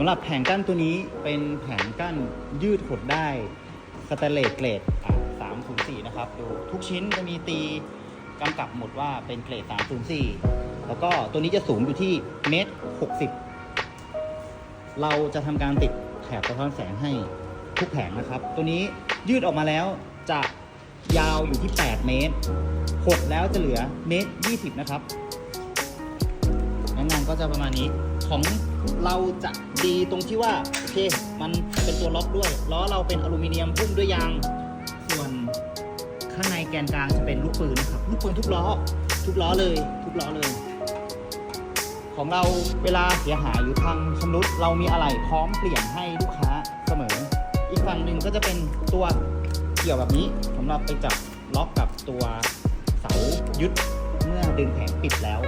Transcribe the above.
สำหรับแผงกั้นตัวนี้เป็นแผงกั้นยืดหดได้สแตนเลสเกรดสามศูนย์สี่นะครับดูทุกชิ้นจะมีตีกำกับหมดว่าเป็นเกรดสามศูนย์สี่แล้วก็ตัวนี้จะสูงอยู่ที่เมตรหกสิบเราจะทำการติดแถบสะท้อนแสงให้ทุกแผงนะครับ ตัวนี้ยืดออกมาแล้วจะยาวอยู่ที่ 8 เมตรหดแล้วจะเหลือเมตร 20 นะครับ งานก็จะประมาณนี้ของ เราจะดีตรงที่ว่าโอเคมันเป็นตัวล็อกด้วยล้อเราเป็นอลูมิเนียมพุ่มด้วยยางส่วนข้างในแกนกลางจะเป็นลูกปืนนะครับลูกปืนทุกล้อ ทุกล้อเลย ทุกล้อเลย ของเราเวลาเสียหายหรือพังชำรุดเรามีอะไรพร้อมเปลี่ยนให้ลูกค้าเสมอ อีกฝั่งหนึ่งก็จะเป็นตัวเกี่ยวแบบนี้สำหรับไปจับล็อกกับตัวเสายึดเมื่อดึงแผงปิดแล้ว